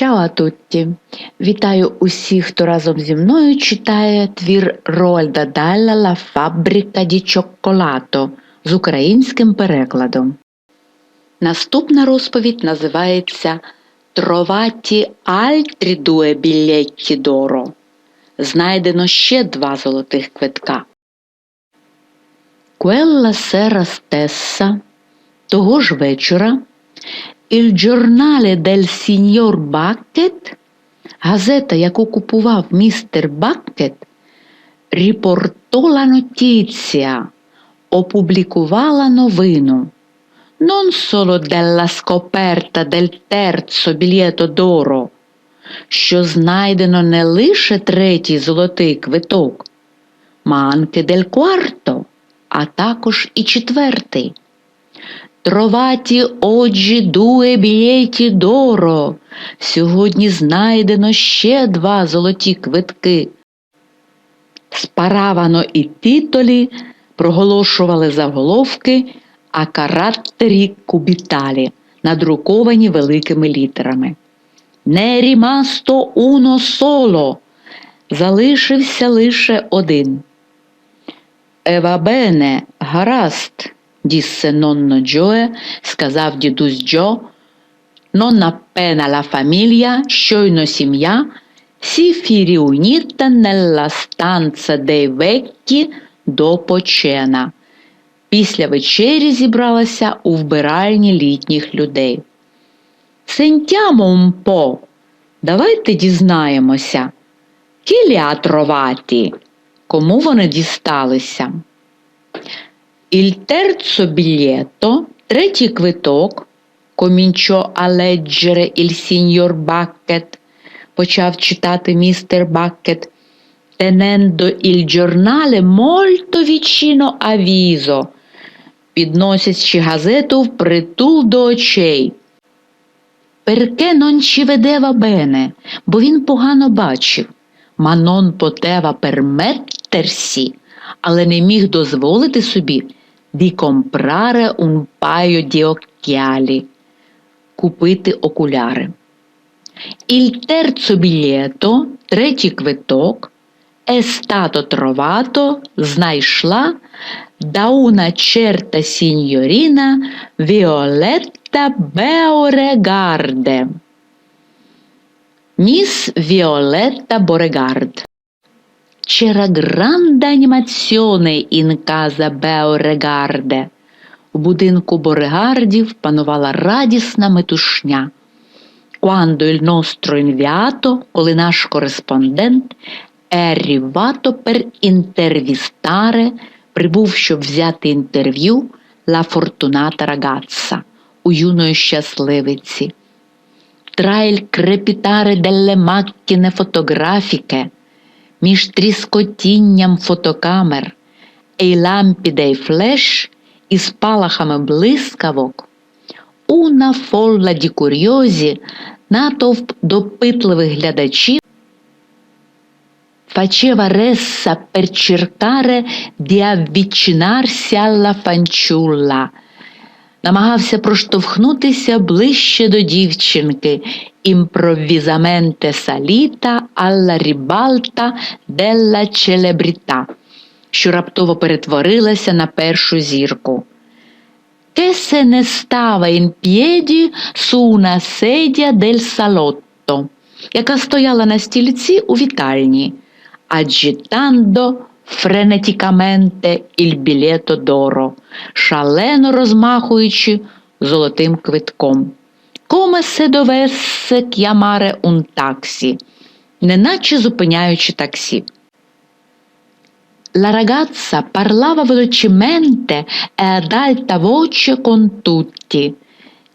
Чао а тутті! Вітаю усіх, хто разом зі мною читає твір Роальда Далла «Ла фабрика ді чокколато» з українським перекладом. Наступна розповідь називається Троваті альтрі дуе білетті доро. Знайдено ще два золотих квитка. Quella sera stessa, того ж вечора, Il giornale del signor Bucket, газета, яку купував містер Баккет, riportò notizia, опублікувала новину. Non solo della scoperta del terzo biglietto d'oro, що знайдено не лише третій золотий квиток, ma anche quarto, а також і четвертий. Троваті оджі дуе бієті доро. Сьогодні знайдено ще два золоті квитки. Спаравано і титолі проголошували заголовки, а караттері кубіталі, надруковані великими літерами. Не рімасто уно соло. Залишився лише один. Евабене, гаразд. Disse nonno Джоe, сказав дідусь Джо, non appena la famiglia, щойно сім'я, si riunita nella stanza dei vecchi dopo cena. Після вечері зібралася у вбиральні літніх людей. Sentiamo un давайте дізнаємося. Chi li? Кому вони дісталися? Il terzo biglietto, третій квиток, cominciò a leggere il signor Bucket, почав читати містер Баккет, tenendo il giornale molto vicino a viso, підносячи газету впритул до очей. Перке non ci vedeva bene, бо він погано бачив. Non poteva permettersi, але не міг дозволити собі di comprare un paio di occhiali, купити окуляри. Il terzo biglietto, третій квиток, è stato trovato, знайшла da una certa signorina Violetta Beauregarde. Міс Віолетта Борегард. C'era grande animazione in casa Beauregarde. У будинку Борегардів панувала радісна метушня. Quando il nostro inviato, коли наш кореспондент, è arrivato per intervistare, прибув, щоб взяти інтерв'ю La Fortunata ragazza у юної щасливиці. Tra il crepitare delle macchine fotografiche, між тріскотінням фотокамер, і лампідей флеш і спалахами блискавок, уна фолла ді курйозі натовп допитливих глядачів. Faceva ressa per cercare di avvicinarsi намагався проштовхнутися ближче до дівчинки імпровізаменте саліта alla ribalta della celebrità, що раптово перетворилася на першу зірку. Che se ne stava in piedi su una sedia del яка стояла на стільці у вітальні, agitando френетікаменте іль білето доро, шалено розмахуючи золотим квитком. Come se dovesse chiamare un taxi, неначе зупиняючи таксі. La ragazza parlava velocemente e ad alta voce con tutti.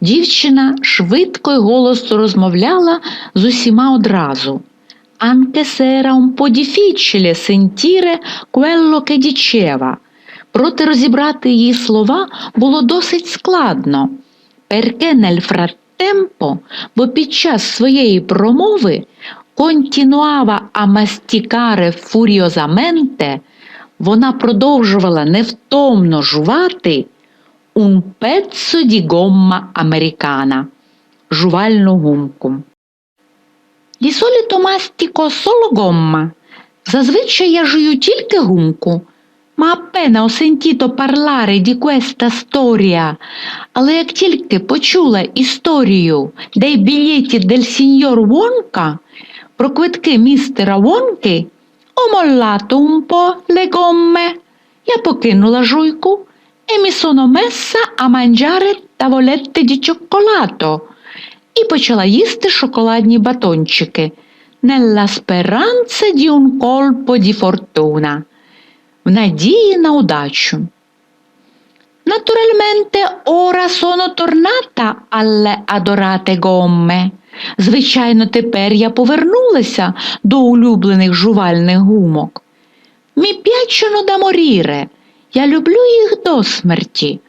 Дівчина швидко й голосно розмовляла з усіма одразу. Anche se era un po' difficile sentire quello che diceva. Проте розібрати її слова було досить складно. Perché nel frattempo, бо під час своєї промови continuava a masticare furiosamente, вона продовжувала невтомно жувати un pezzo di gomma americana, жувальну гумку. Di solito mastico solo gomma. Зазвичай я жую тільки гумку. Di questa storia, але як тільки почула історію biglietti del signor Wonka про квитки містера Вонки, po' le gomme. Я покинула жуйку e mi sono messa a mangiare tavolette di cioccolato і почала їсти шоколадні батончики nella speranza di un colpo di fortuna в надії на удачу. Naturalmente ora sono tornata alle adorate gomme. Звичайно, тепер я повернулася до улюблених жувальних гумок. Mi piacciono da morire. Я люблю їх до смерті.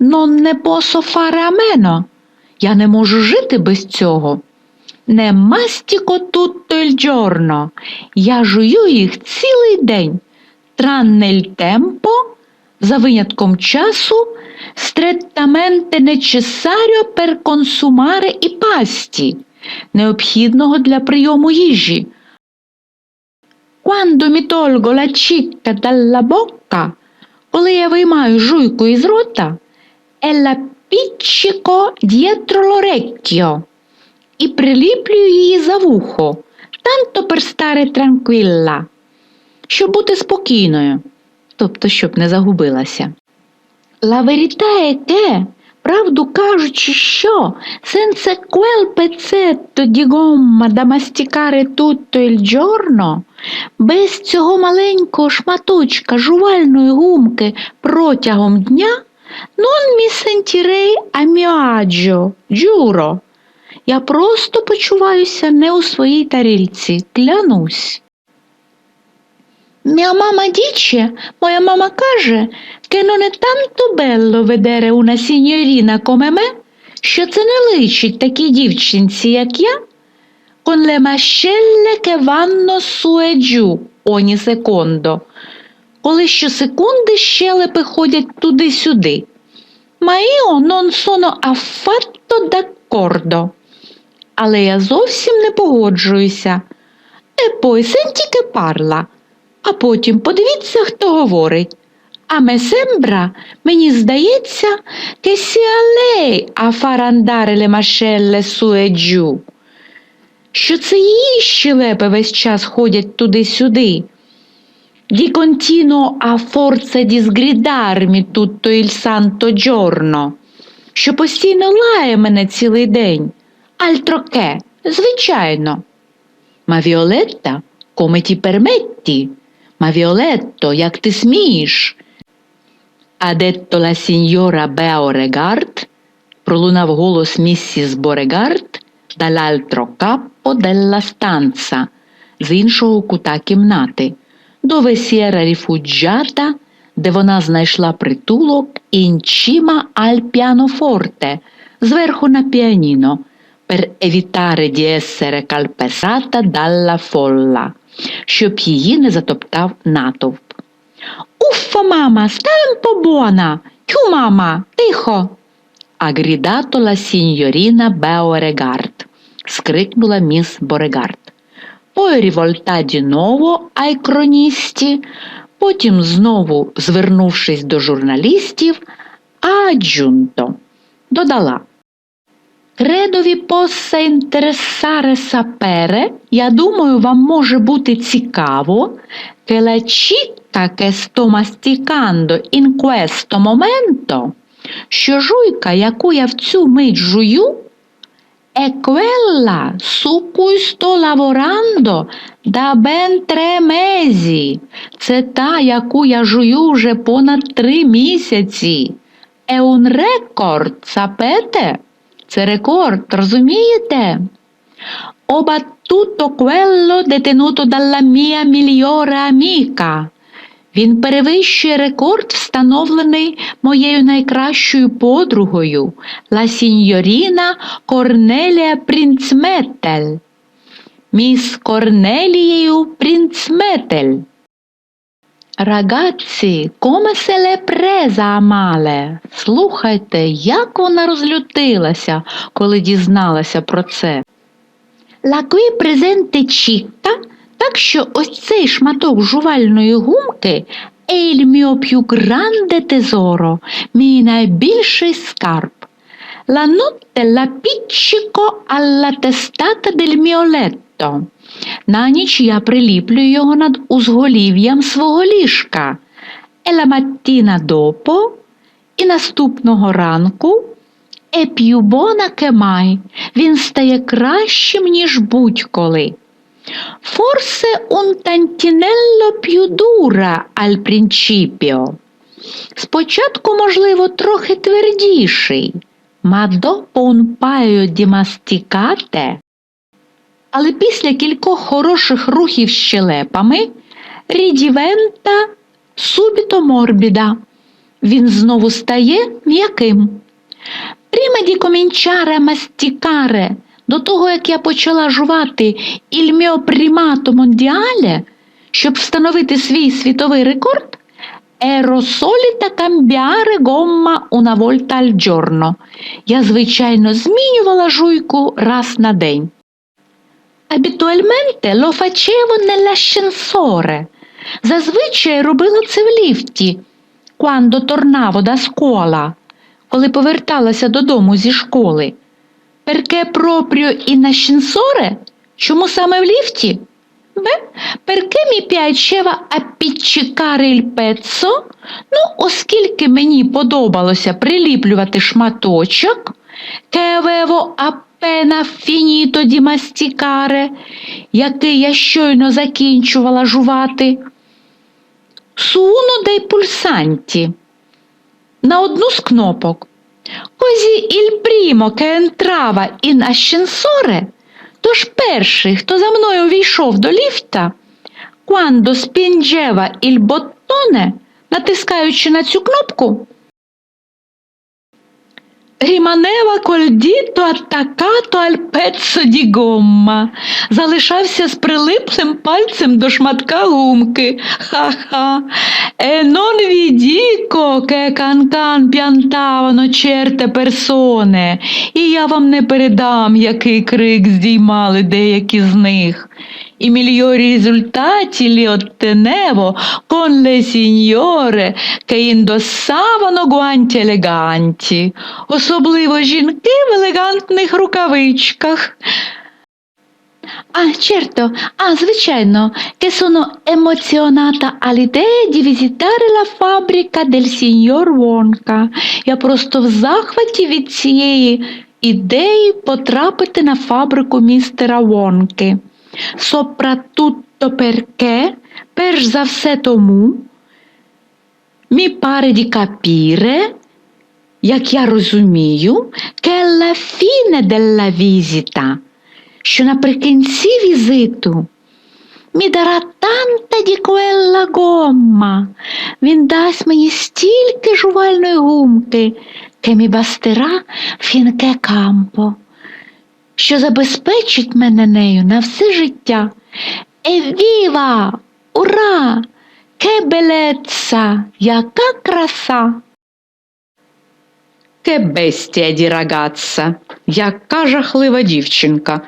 Non ne posso fare a meno. Я не можу жити без цього. Не mastico tutto il giorno. Я жую їх цілий день. Il tempo, за винятком часу, strettamente necessario per consumare i pasti, необхідного для прийому їжі. Quando mi tolgo la cicca dalla bocca, коли я виймаю жуйку із рота, e la piccico dietro l'orecchio і приліплюю її за вухо, tanto per stare tranquilla, щоб бути спокійною, тобто щоб не загубилася. La verità è che, правду кажучи, що senza quel pezzetto di gomma da masticare tutto il giorno, без цього маленького шматочка жувальної гумки протягом дня, non mi sentirei a mio agio, giuro. Я просто почуваюся не у своїй тарільці, клянусь. Mia mamma dice, моя мама каже, che non è tanto bello vedere una signorina come me, що це не личить такій дівчинці, як я, con le mascelle che vanno su e giù ogni secondo, коли щосекунди щелепи ходять туди-сюди. Io non sono affatto d'accordo. Але я зовсім не погоджуюся. Poi senti che parla. А потім подивіться, хто говорить. А sembra, мені здається, che sia lei a far giù. Що це її щелепи весь час ходять туди-сюди. Di continuo a forza di sgridarmi tutto il santo giorno, що постійно лає мене цілий день. Che, звичайно. Ma Violetta, come ti permetti? Ma Violetto, як ти смієш? Ha detto la signora Beauregard, пролунав голос міссіс Борегард dall'altro capo della stanza, з іншого кута кімнати, si era rifugiata, де вона знайшла притулок cima al pianoforte, зверху на піаніно, per evitare di essere calpestata dalla folla, щоб її не затоптав натовп. Уффа, мама, ставим побона. Тю, мама, тихо. La signorina Beauregard, скрикнула міс Борегард. Poi rivoltà di nuovo ai потім знову, звернувшись до журналістів, aggiunto, додала. Vi possa interessare sapere, я думаю, вам може бути цікаво, che la cicca che sto masticando що жуйка, яку я в цю мить жую, è quella su cui sto lavorando da ben tre mesi. Це та, яку я жую вже понад три місяці. È un record, sapete? Це рекорд, розумієте? Ho battuto quello detenuto dalla mia migliore amica. Він перевищує рекорд, встановлений моєю найкращою подругою, la signorina Cornelia Принцметель. Міс Корнелією Принцметель. Se l'è presa a male? Слухайте, як вона розлютилася, коли дізналася про це. La qui presente так що ось цей шматок жувальної гумки il mio più grande tesoro, мій найбільший скарб. La notte l'appiccico alla testata del mio letto. На ніч я приліплю його над узголів'ям свого ліжка. E la mattina dopo, і наступного ранку, è più mai. Він стає кращим, ніж будь-коли. Forse un tantinello più dura al principio. Спочатку, можливо, трохи твердіший. Ma dopo un paio di masticate, але після кількох хороших рухів щелепами рідівента subito morbida. Він знову стає м'яким. Prima di cominciare a masticare, до того, як я почала жувати il primato mondiale, щоб встановити свій світовий рекорд, solita cambiare gomma una volta al giorno. Я, звичайно, змінювала жуйку раз на день. Abitualmente lo facevo nell'ascensore. Зазвичай робила це в ліфті, quando tornavo da scuola, коли поверталася додому зі школи. Perché proprio in ascensore? Чому саме в ліфті? Бе, perché mi piaceva appiccicare il pezzo? Ну, оскільки мені подобалося приліплювати шматочок, che avevo appena finito di masticare, який я щойно закінчувала жувати. Uno dei pulsanti. На одну з кнопок. Primo che entrava in ascensore, тож перший, хто за мною війшов до ліфта, spingeva il bottone, натискаючи на цю кнопку, dito attaccato al pezzo di gomma, залишався з прилиплим пальцем до шматка гумки. Ха-ха. Vi dico che can-can piantavano certe persone. І я вам не передам, який крик здіймали деякі з них. I migliori risultati li ottenevo con le signore che indossavano guanti eleganti, особливо жінки в елегантних рукавичках. Ah, certo, ah, звичайно, che sono emozionata all'idea di visitare la fabbrica del signor Wonka. Я просто в захваті від цієї ідеї потрапити на фабрику містера Вонки. Soprattutto perché, перш за все тому, mi pare di capire, як я розумію, che alla fine della visita, що наприкінці візиту mi darà tanta di quella gomma, він дасть мені стільки жувальної гумки, che mi basterà finché campo, що забезпечить мене нею на все життя. Евіва! Ура! Ке белеця! Яка краса! Ке бестія ді рагazza! Яка жахлива дівчинка!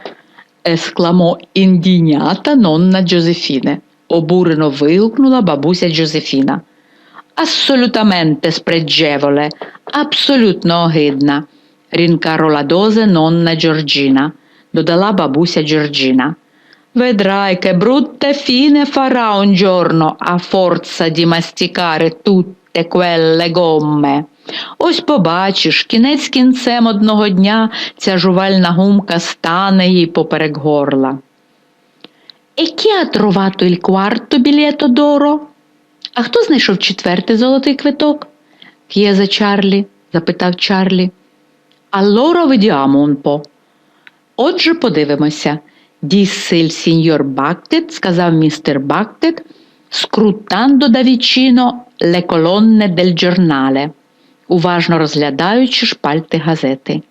ескламо індінята нонна Джозефіне. Обурено вигукнула бабуся Джозефіна. Assolutamente spregevole, абсолютно огидна, рінкарола дозе нонна Джорджіна, додала бабуся Джорджіна. Vedrai che brutte fine farà un giorno a forza di masticare tutte quelle gomme. Ось побачиш, кінець кінцем одного дня ця жувальна гумка стане їй поперек горла. E chi ha trovato il quarto? А хто знайшов четвертий золотий квиток? Chiese Чарлі, запитав Чарлі. Po'. Отже, подивимося. Il signor Bucket, сказав містер Бактет, скрутando da vicino le colonne del giornale, уважно розглядаючи шпальти газети.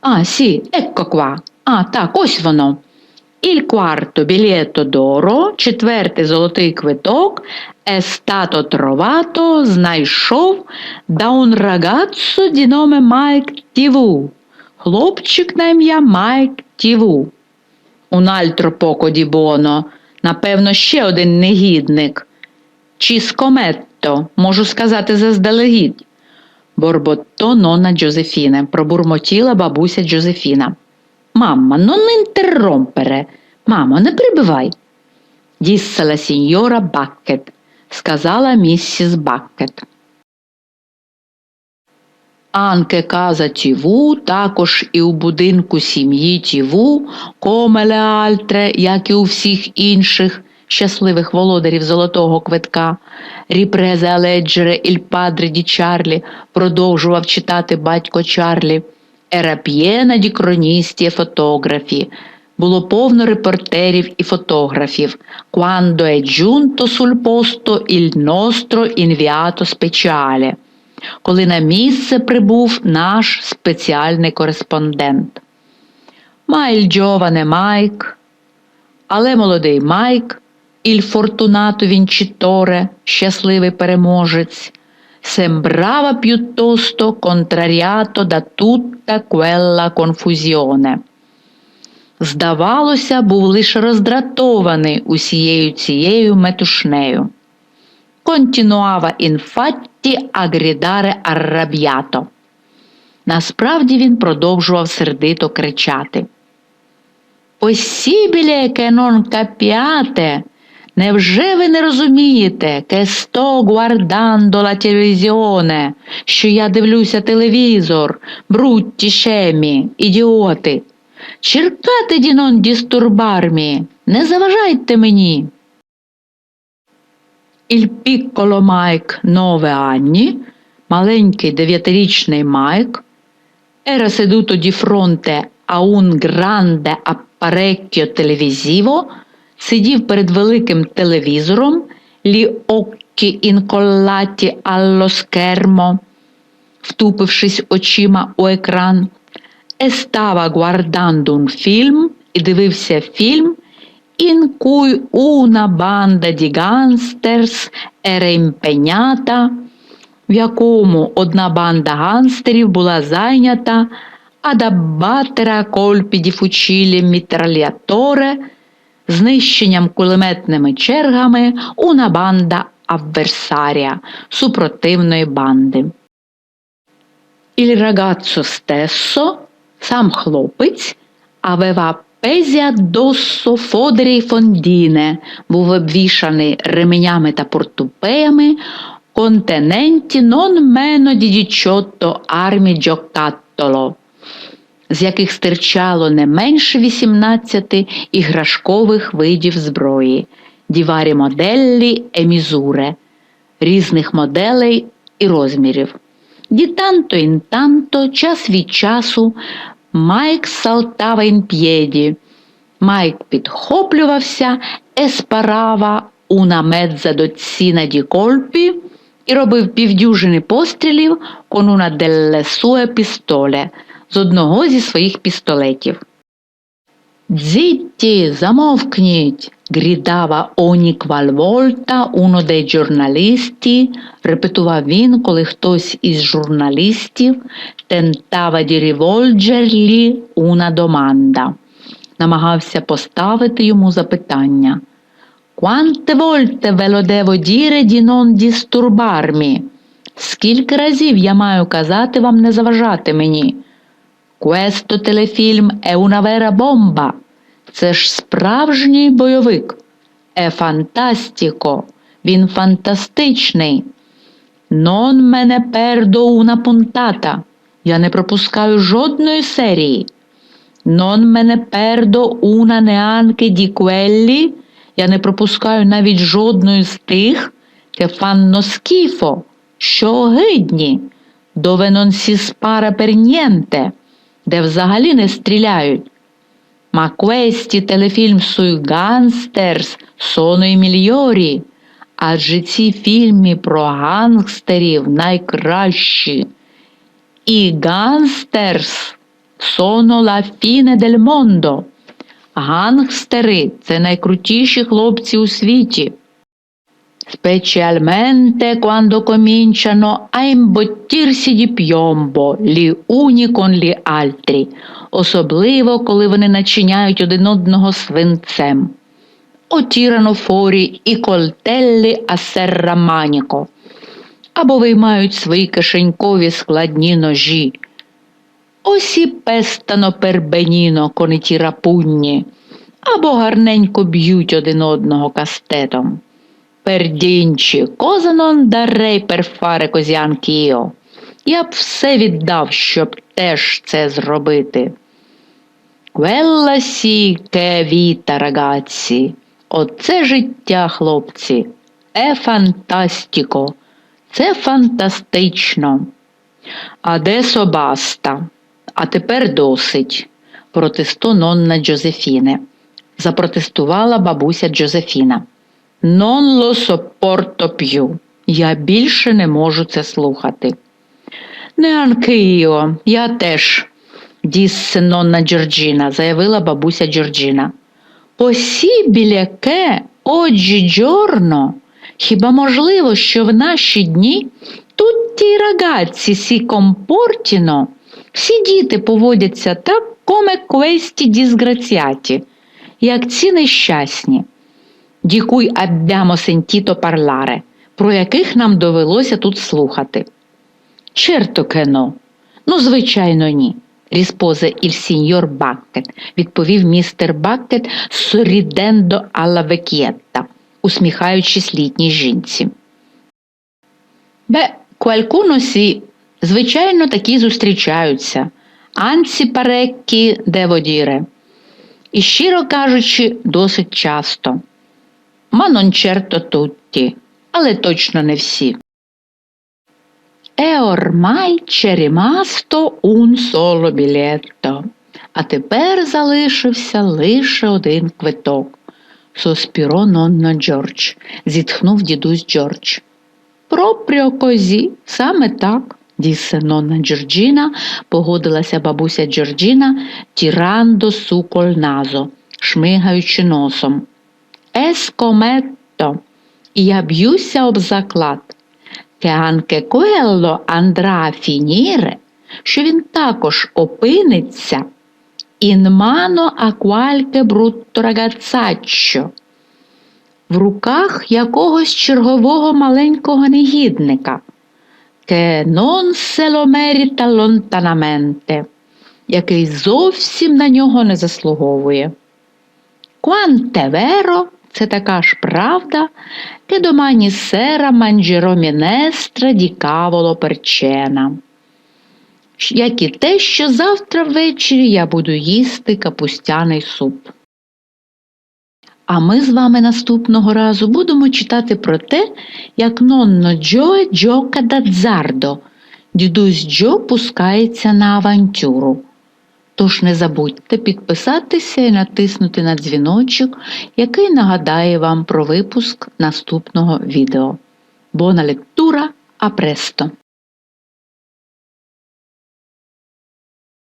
А, сі, qua. А, так, ось воно. Il quarto biglietto d'oro, четвертий золотий квиток, stato trovato, знайшов ragazzo di nome Mike TV. Хлопчик на ім'я Майк Тіву. Un altro poco di buono. Напевно, ще один негідник. Чи скометто, можу сказати заздалегідь. Борботто нонна Джозефіне, пробурмотіла бабуся Джозефіна. Мамма, non interrompere. Мамо, не прибивай. La signora Баккет, сказала місіс Баккет. Анке каза Тіву, також і у будинку сім'ї Тіву, комеле альтре, як і у всіх інших щасливих володарів золотого квитка. Ріпрезе Аледжере Іль Падре Ді Чарлі продовжував читати батько Чарлі. Ерап'єна ді кроністі фотографі. Було повно репортерів і фотографів. Quando è giunto sul posto il nostro inviato speciale. Коли на місце прибув наш спеціальний кореспондент. Il giovane Майк, але молодий Майк, il fortunato vincitore, щасливий переможець, sembrava piuttosto contrariato da tutta quella confusione. Здавалося, був лише роздратований усією цією метушнею. Infatti a gridare arrabbiato. Насправді він продовжував сердито кричати. Che non capiate? Невже ви не розумієте, sto guardando la televisione, що я дивлюся телевізор, брутті шемі, ідіоти? Черкати ді non disturbarmi, не заважайте мені. Il piccolo Mike nove anni, маленький дев'ятирічний Майк, era seduto di fronte a un grande apparecchio сидів перед великим телевізором, лі occhi incollati allo schermo, втупившись очима у екран, e stava guardando un film і дивився фільм in cui una banda di gangsters era impegnata, в якому одна банда гангстерів була зайнята a colpi di fucili mitragliatore знищенням кулеметними чергами una banda avversaria супротивної банди. Il ragazzo stesso, сам хлопець, appesi addosso fodери й фондіне, був обвішаний ременями та портупеями, non meno di diciotto armi giocattolo, з яких стирчало не менше 18 іграшкових видів зброї, діварі моделлі misure, різних моделей і розмірів. Ді танто ін танто, час від часу, Майк салтава ін п'єді. Майк підхоплювався, еспарава у намет за dozzina di colpi і робив півдюжини пострілів конуна una delle пістоле з одного зі своїх пістолетів. Дзітті, замовкніть, грідава uno dei giornalisti, репетував він, коли хтось із журналістів rivolgergli una domanda. Намагався поставити йому запитання. Lo devo dire di non disturbarmi? Скільки разів я маю казати вам не заважати мені? Questo телефільм vera bomba. Це ж справжній бойовик. Е фантастіко. Він фантастичний. Me ne perdo una puntata. Я не пропускаю жодної серії. Me ne perdo una neanche di quelli. Я не пропускаю навіть жодної з тих, che fanno schifo, що огидні, dove non si spara per де взагалі не стріляють. Ma questi телефільм sui gangsters sono i migliori. Адже ці фільми про гангстерів найкращі. І гангстерс sono la fine del mondo. Гангстери це найкрутіші хлопці у світі. Specialmente quando cominciano a imbottirsi di piombo gli uni con gli altri, особливо коли вони начиняють один одного свинцем. Отірано форі і колтеллі а серраманіко, або виймають свої кишенькові складні ножі. Осі пестано пербеніно кониті рапунні, або гарненько б'ють один одного кастетом. Пердінчі, козанон дарей перфаре козянкіо. Я б все віддав, щоб теж це зробити. Sì che vita, ragazzi. Оце життя, хлопці. Е фантастіко. Це фантастично. А де собаста? А тепер досить, протесту нонна Джозефіне. Запротестувала бабуся Джозефіна. Non lo sopporto più. Я більше не можу це слухати. Неанкио, я теж, діссе нонна Джорджіна, заявила бабуся Джорджіна. Посібіле ке оджі джорно. Хіба можливо, що в наші дні тут ті рагazzi сі компортіно, всі діти поводяться так, коме квесті дізграціаті, як ці нещасні, дікуй аббямо сентіто парларе, про яких нам довелося тут слухати. Черто кено. Ну, звичайно, ні. Ріспозе іль сіньор Баккет, відповів містер Баккет сорідендо алла векєтта, усміхаючись літній жінці. Бе, qualcuno звичайно, такі зустрічаються. Анці пареккі деводіре. І щиро кажучи, досить часто. Ма non certo але точно не всі. Е ормай rimasto un solo biglietto. А тепер залишився лише один квиток. Соспіро нонно Джордж, зітхнув дідусь Джордж. Пропріо козі, саме так, дісе нонна Джорджіна, погодилася бабуся Джорджіна, тірандо суколь назо, шмигаючи носом. Ескометто, і я б'юся об заклад quello andrà a finire, що він також опиниться a qualche brutto ragazzaccio, в руках якогось чергового маленького негідника, se lo merita lontanamente, який зовсім на нього не заслуговує. Quante vero – це така ж правда, che domani sera mangerò minestra di cavolo. Як і те, що завтра ввечері я буду їсти капустяний суп. А ми з вами наступного разу будемо читати про те, як нонно Джо Джока Дадзардо, дідусь Джо пускається на авантюру. Тож не забудьте підписатися і натиснути на дзвіночок, який нагадає вам про випуск наступного відео. Бона лектура, а престо!